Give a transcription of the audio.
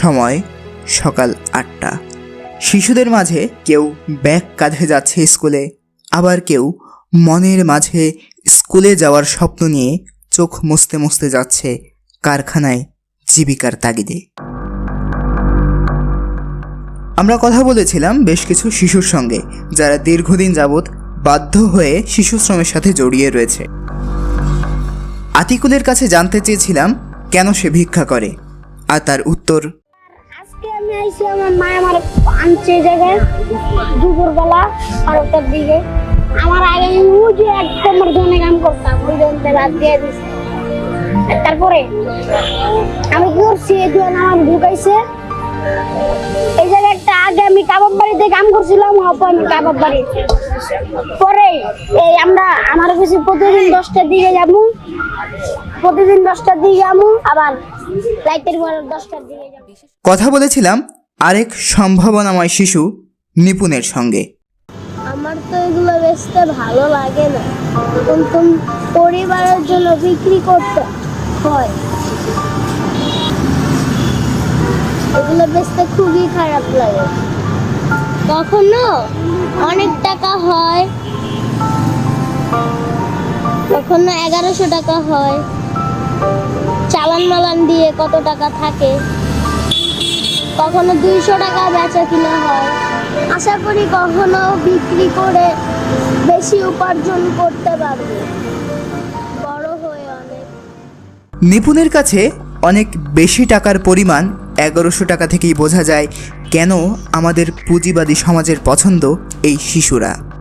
সময় সকাল আটটা। শিশুদের মাঝে কেউ ব্যাগ কাঁধে যাচ্ছে স্কুলে, আবার কেউ মনের মাঝে স্কুলে যাওয়ার স্বপ্ন নিয়ে চোখ মুছতে মুছতে যাচ্ছে কারখানায় জীবিকার তাগিদে। আমরা কথা বলেছিলাম বেশ কিছু শিশুর সঙ্গে, যারা দীর্ঘদিন যাবৎ বাধ্য হয়ে শিশু শ্রমের সাথে জড়িয়ে রয়েছে। আতিকুলের কাছে জানতে চেয়েছিলাম কেন সে ভিক্ষা করে, আর তার উত্তর আমার মা আমার আনছে জায়গায়, দুপুরবেলা দিকে। আমার আগে ওই যে এক ধনে করতাম, ওই দিয়ে দিছে। তারপরে আমি করছি এই দুজন আমার ঢুকাইছে। এই জায়গায় একটা আগে আমি কাবাব বাড়িতে কাম করছিলাম, অপর আমি কাবাব বাড়ি পরে এই আমরা আমার কাছে প্রতিদিন দশটার দিকে যাব। প্রতিদিন দশটার দিকে যাব আবার রাইতের পর দশটার দিকে যাব। কথা বলেছিলাম আরেক সম্ভাবনাময় শিশু নিপুণের সঙ্গে। আমার তো এগুলো বেচতে ভালো লাগে না। কিন্তু পরিবারের জন্য বিক্রি করতে হয়। এগুলো বেচতে খুবই খারাপ লাগে। কখনো অনেক টাকা হয় কখনো এগারোশো টাকা হয়। চালান মালান দিয়ে কত টাকা থাকে? কখনো দুইশো টাকা বেচা কিনা হয়। আশা করি কখনো বিক্রি করে বেশি উপার্জন করতে পারব। নিপুণের কাছে অনেক বেশি টাকার পরিমাণ এগারোশো টাকা থেকেই বোঝা যায় কেন আমাদের পুঁজিবাদী সমাজের পছন্দ এই শিশুরা।